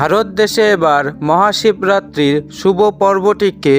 ভারত দেশে এবার মহাশিবরাত্রির শুভ পর্বটিকে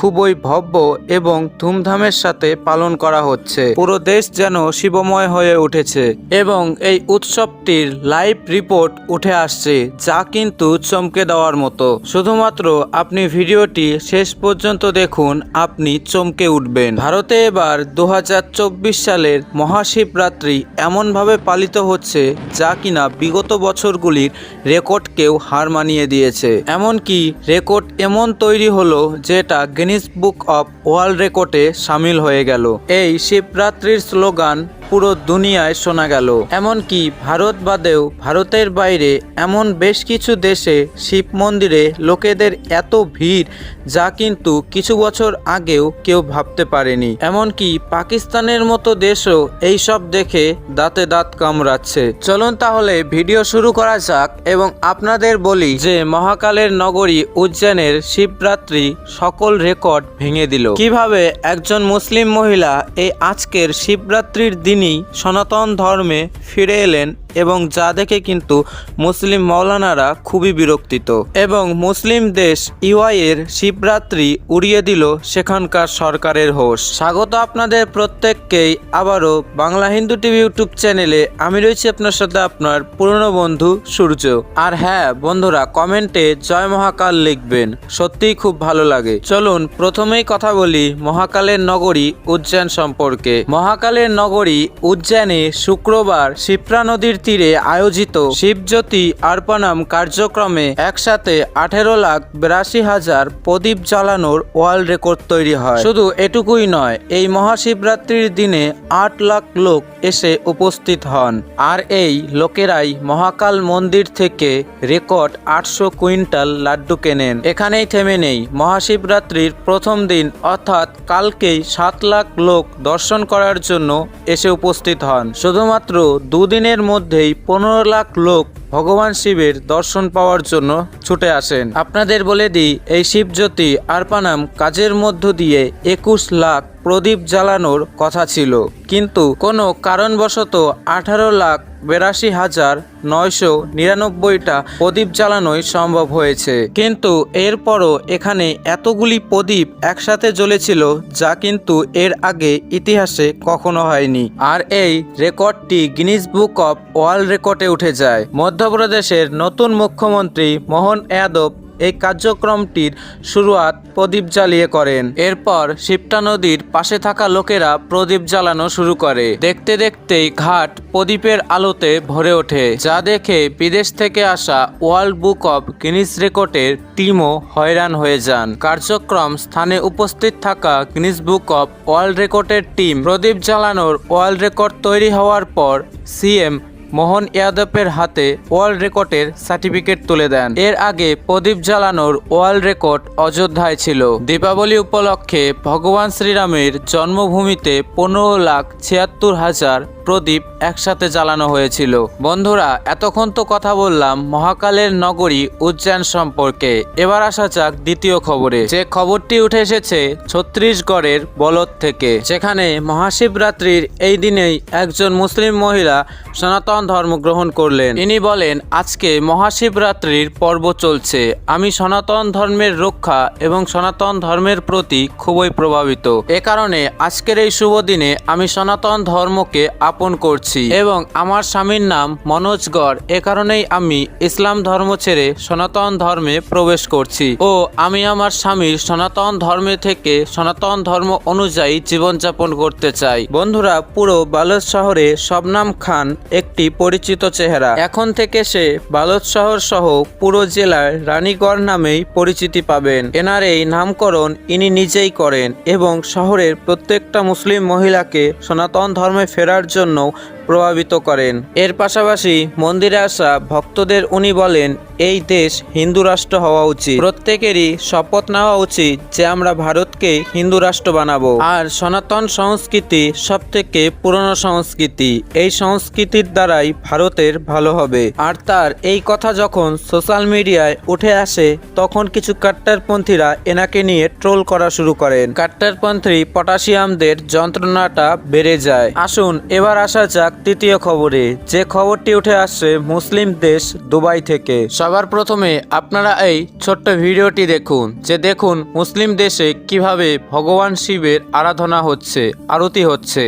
খুবই ভব্য এবং ধুমধামের সাথে পালন করা হচ্ছে। পুরো দেশ যেন শিবময় হয়ে উঠেছে এবং এই উৎসবটির লাইভ রিপোর্ট উঠে আসছে, যা কিন্তু চমকে দেওয়ার মতো। শুধুমাত্র আপনি ভিডিওটি শেষ পর্যন্ত দেখুন, আপনি চমকে উঠবেন। ভারতে এবার দু হাজার চব্বিশ সালের মহাশিবরাত্রি এমনভাবে পালিত হচ্ছে, যা কিনা বিগত বছরগুলির রেকর্ডকেও হার মানিয়ে দিয়েছে। এমনকি রেকর্ড এমন তৈরি হলো, যেটা গিনিস বুক অফ ওয়ার্ল্ড রেকর্ডে সামিল হয়ে গেল। এই শিবরাত্রির স্লোগান পুরো দুনিয়ায় শোনা গেল। এমনকি ভারত বাদেও ভারতের বাইরে এমন বেশ কিছু দেশে শিব মন্দিরে লোকেদের এত ভিড় যা কিন্তু কিছু বছর আগেও কেউ ভাবতে পারেনি। এমনকি পাকিস্তানের মতো দেশও এই সব দেখে দাঁতে দাঁত কামড়াচ্ছে। চলুন তাহলে ভিডিও শুরু করা যাক এবং আপনাদের বলি যে মহাকালের নগরী উজ্জৈনের শিবরাত্রি সকল রেকর্ড ভেঙে দিল। কীভাবে একজন মুসলিম মহিলা এই আজকের শিবরাত্রির দিনই সনাতন ধর্মে ফিরে এলেন। এবং যা দেখে কিন্তু মুসলিম মৌলানারা খুবই বিরক্তিত। এবং মুসলিম দেশ ইউআই এর শিবরাত্রি উড়িয়ে দিল সেখানকার সরকারের হোশ। স্বাগত আপনাদের প্রত্যেককেই আবারও বাংলা হিন্দু টিভি ইউটিউব চ্যানেলে। আমি রয়েছি আপনার সাথে আপনার পুরনো বন্ধু সূর্য। আর হ্যাঁ বন্ধুরা, কমেন্টে জয় মহাকাল লিখবেন। সত্যিই খুব ভালো লাগে। চলুন, প্রথমেই কথা বলি মহাকালের নগরী উজ্জয়ন সম্পর্কে। মহাকালের নগরী উজ্জয়নে শুক্রবার শিপ্রা নদীর তীরে আয়োজিত শিবজ্যোতি আর্পণাম কার্যক্রমে একসাথে আঠেরো লাখ বিরাশি হাজার প্রদীপ জ্বালানোর ওয়ার্ল্ড রেকর্ড তৈরি হয়। শুধু এটুকুই নয়, এই মহাশিবরাত্রির দিনে আট লাখ লোক এসে উপস্থিত হন। আর এই লোকেরাই মহাকাল মন্দির থেকে রেকর্ড আটশো কুইন্টাল লাড্ডু কেনেন। এখানেই থেমে নেই, মহাশিবরাত্রির প্রথম দিন, অর্থাৎ কালকেই সাত লাখ লোক দর্শন করার জন্য এসে উপস্থিত হন। শুধুমাত্র দুদিনের মধ্যেই পনেরো লাখ লোক ভগবান শিবের দর্শন পাওয়ার জন্য ছুটে আসেন। আপনাদের বলে দিই, এই শিবজ্যোতি আরপানাম কাজের মধ্য দিয়ে একুশ লাখ প্রদীপ জ্বালানোর কথা ছিল। কিন্তু কোনো কারণবশত আঠারো লাখ বিরাশি হাজার নয়শো নিরানব্বইটা প্রদীপ জ্বালানোই সম্ভব হয়েছে। কিন্তু এরপরও এখানে এতগুলি প্রদীপ একসাথে জ্বলেছিল যা কিন্তু এর আগে ইতিহাসে কখনো হয়নি। আর এই রেকর্ডটি গিনিস বুক অফ ওয়ার্ল্ড রেকর্ডে উঠে যায়। মধ্যপ্রদেশের নতুন মুখ্যমন্ত্রী মোহন যাদব এই কার্যক্রমটির শুরুয়াত প্রদীপ জ্বালিয়ে করেন। এরপর শিপ্টা নদীর পাশে থাকা লোকেরা প্রদীপ জ্বালানো শুরু করে। দেখতে দেখতেই ঘাট প্রদীপের আলোতে ভরে ওঠে, যা দেখে বিদেশ থেকে আসা ওয়ার্ল্ড বুক অব গিনিস রেকর্ডের টিমও হয়রান হয়ে যান। কার্যক্রম স্থানে উপস্থিত থাকা গিনিস বুক অব ওয়ার্ল্ড রেকর্ডের টিম প্রদীপ জ্বালানোর ওয়ার্ল্ড রেকর্ড তৈরি হওয়ার পর সিএম মোহন ইয়াদবের হাতে ওয়ার্ল্ড রেকর্ডের সার্টিফিকেট তুলে দেন। এর আগে প্রদীপ জ্বালানোর ওয়ার্ল্ড রেকর্ড অযোধ্যায় ছিল। দীপাবলি উপলক্ষে ভগবান শ্রীরামের জন্মভূমিতে পনেরো লাখ ছিয়াত্তর হাজার প্রদীপ একসাথে জ্বালানো হয়েছিল। বন্ধুরা, এতক্ষণ তো কথা বললাম মহাকালের নগরী উজ্জয়ন সম্পর্কে। এবার আসা যাক দ্বিতীয় খবরে। যে খবরটি উঠে এসেছে ছত্তিশগড়ের বলদ থেকে, যেখানে মহাশিবরাত্রির এই দিনেই একজন মুসলিম মহিলা সনাতন ধর্ম গ্রহণ করলেন। ইনি বলেন, আজকে মহাশিবরাত্রির পর্ব চলছে। আমি সনাতন ধর্মের রক্ষা এবং সনাতন ধর্মের প্রতি খুবই প্রভাবিত। এ কারণে আজকের এই শুভ দিনে আমি সনাতন ধর্মকে আপন করছি। এবং আমার স্বামীর নাম মনোজ গড়। এ কারণেই আমি ইসলাম ধর্ম ছেড়ে সনাতন ধর্মে প্রবেশ করছি। ও আমি আমার স্বামীর সনাতন ধর্মে থেকে সনাতন ধর্ম অনুযায়ী জীবনযাপন করতে চাই। বন্ধুরা, পুরো বালদ শহরে শবনাম খান একটি পরিচিত চেহারা। এখন থেকে সে বালদ শহর সহ পুরো জেলায় রানীগড় নামেই পরিচিতি পাবেন। এনার এই নামকরণ ইনি নিজেই করেন এবং শহরের প্রত্যেকটা মুসলিম মহিলাকে সনাতন ধর্মে ফেরার জন্য No. প্রভাবিত করেন। এর পাশাপাশি মন্দিরে আসা ভক্তদের উনি বলেন, এই দেশ হিন্দু রাষ্ট্র হওয়া উচিত। প্রত্যেকেরই শপথ নেওয়া উচিত যে আমরা ভারতকে হিন্দু রাষ্ট্র বানাবো। আর সনাতন সংস্কৃতি সব থেকে পুরনো সংস্কৃতি। এই সংস্কৃতির দ্বারাই ভারতের ভালো হবে। আর তার এই কথা যখন সোশ্যাল মিডিয়ায় উঠে আসে, তখন কিছু কাট্টারপন্থীরা এনাকে নিয়ে ট্রোল করা শুরু করেন। কাট্টারপন্থী পটাশিয়ামদের যন্ত্রণাটা বেড়ে যায়। আসুন, এবার আসা যাক তৃতীয় খবরে, যে খবরটি উঠে আসছে মুসলিম দেশ দুবাই থেকে। সবার প্রথমে আপনারা এই ছোট্ট ভিডিওটি দেখুন, যে দেখুন মুসলিম দেশে কীভাবে ভগবান শিবের আরাধনা হচ্ছে, আরতি হচ্ছে।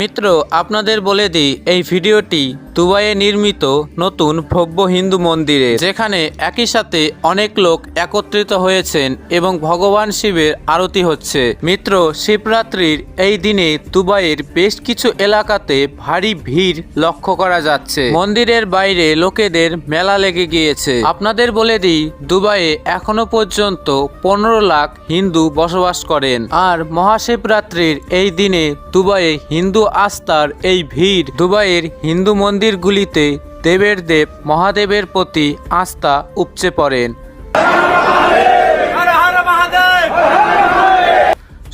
মিত্র, আপনাদের বলে দিই, এই ভিডিওটি দুবাইয়ে নির্মিত নতুন ভব্য হিন্দু মন্দিরে, যেখানে একই সাথে অনেক লোক একত্রিত হয়েছেন এবং ভগবান শিবের আরতি হচ্ছে। মিত্র শিবরাত্রির এই দিনে দুবাইয়ের বেশ কিছু এলাকাতে ভারী ভিড় লক্ষ্য করা যাচ্ছে। মন্দিরের বাইরে লোকেদের মেলা লেগে গিয়েছে। আপনাদের বলে দিই, দুবাইয়ে এখনও পর্যন্ত পনেরো লাখ হিন্দু বসবাস করেন। আর মহাশিবরাত্রির এই দিনে দুবাইয়ে হিন্দু আস্থার এই ভিড়, দুবাইয়ের হিন্দু মন্দিরগুলিতে দেবের দেব মহাদেবের প্রতি আস্থা উপচে পড়েন।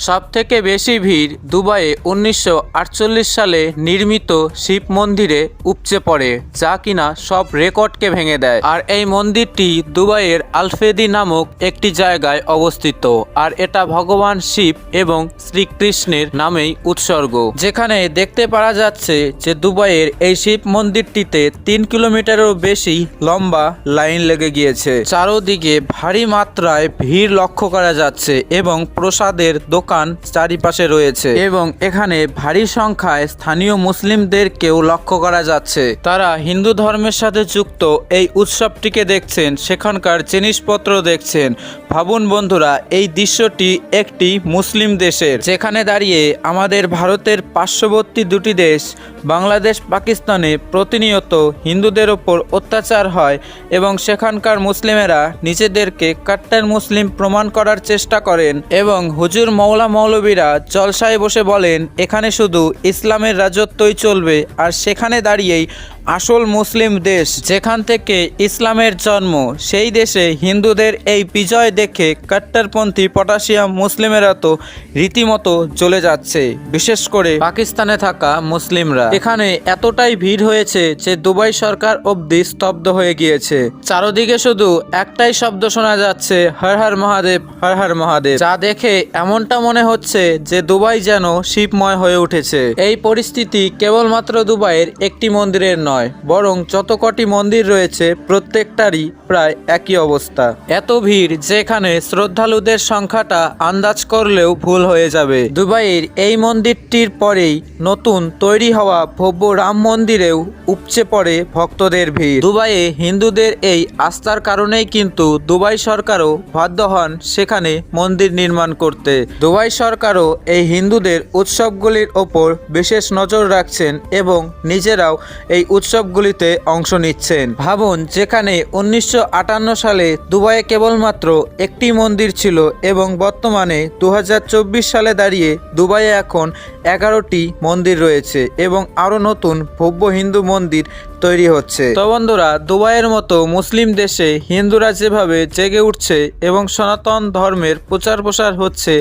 সবথেকে বেশি ভিড় দুবাইয়ে উনিশশো আটচল্লিশ সালে নির্মিত শিব মন্দিরে উপচে পড়ে, যা কিনা সব রেকর্ডকে ভেঙে দেয়। আর এই মন্দিরটি দুবাইয়ের আলফেদি নামক একটি জায়গায় অবস্থিত, আর এটা ভগবান শিব এবং শ্রীকৃষ্ণের নামেই উৎসর্গ। যেখানে দেখতে পারা যাচ্ছে যে দুবাইয়ের এই শিব মন্দিরটিতে তিন কিলোমিটারেরও বেশি লম্বা লাইন লেগে গিয়েছে। চারোদিকে ভারী মাত্রায় ভিড় লক্ষ্য করা যাচ্ছে এবং প্রসাদের দোকান চারিপাশে রয়েছে। এবং এখানে ভারী সংখ্যায় স্থানীয় মুসলিমদেরকেও লক্ষ্য করা যাচ্ছে। তারা হিন্দু ধর্মের সাথে যুক্ত এই উৎসবটিকে দেখছেন, সেখানকার জিনিসপত্র দেখছেন। ভাবুন বন্ধুরা, এই দৃশ্যটি একটি মুসলিম দেশের। যেখানে দাঁড়িয়ে আমাদের ভারতের পার্শ্ববর্তী দুটি দেশ, বাংলাদেশ, পাকিস্তানে প্রতিনিয়ত হিন্দুদের ওপর অত্যাচার হয় এবং সেখানকার মুসলিমেরা নিজেদেরকে কাট্টার মুসলিম প্রমাণ করার চেষ্টা করেন এবং হুজুর মৌলা মৌলবীরা জলসায় বসে বলেন এখানে শুধু ইসলামের রাজত্বই চলবে আর সেখানে দাঁড়িয়েই আসল মুসলিম দেশ। যেখান থেকে ইসলামের জন্ম, সেই দেশে হিন্দুদের এই বিজয় দেখে কাট্টারপন্থী পটাশিয়াম মুসলিমেরা তো রীতিমতো চলে যাচ্ছে, বিশেষ করে পাকিস্তানে থাকা মুসলিমরা। এখানে এতটাই ভিড় হয়েছে যে দুবাই সরকার অবধি স্তব্ধ হয়ে গিয়েছে। চারদিকে শুধু একটাই শব্দ শোনা যাচ্ছে, হর হর মহাদেব, হর হর মহাদেব। যা দেখে এমনটা মনে হচ্ছে যে দুবাই যেন শিবময় হয়ে উঠেছে। এই পরিস্থিতি কেবলমাত্র দুবাইয়ের একটি মন্দিরের নয় বরং যত কটি মন্দির রয়েছে, প্রত্যেকটারই প্রায় একই অবস্থা। এত ভিড় যেখানে শ্রদ্ধালুদের সংখ্যাটা আন্দাজ করলেও ভুল হয়ে যাবে। দুবাইয়ের এই মন্দিরটির পরেই নতুন তৈরি হওয়া ভব্য রাম মন্দিরেও উপচে পড়ে ভক্তদের ভিড়। দুবাইয়ে হিন্দুদের এই আস্থার কারণেই কিন্তু দুবাই সরকারও বাধ্য হন সেখানে মন্দির নির্মাণ করতে। দুবাই সরকারও এই হিন্দুদের উৎসবগুলির ওপর বিশেষ নজর রাখছেন এবং নিজেরাও এই উৎসবগুলিতে অংশ নিচ্ছেন। ভাবুন, যেখানে উনিশশো আটান্ন সালে দুবাইয়ে কেবলমাত্র একটি মন্দির ছিল এবং বর্তমানে দু হাজার চব্বিশ সালে দাঁড়িয়ে দুবাইয়ে এখন এগারোটি মন্দির রয়েছে এবং আরও নতুন ভব্য হিন্দু মন্দির তৈরি হচ্ছে। তো বন্ধুরা, দুবাইয়ের মতো মুসলিম দেশে হিন্দুরা যেভাবে জেগে উঠছে এবং সনাতন ধর্মের প্রচার প্রসার হচ্ছে,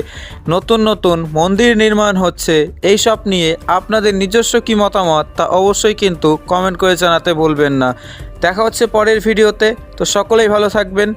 নতুন নতুন মন্দির নির্মাণ হচ্ছে, এই সব নিয়ে আপনাদের নিজস্ব কি মতামত তা অবশ্যই কিন্তু কমেন্ট করে জানাতে বলবেন না। দেখা হচ্ছে পরের ভিডিওতে, তো সকলেই ভালো থাকবেন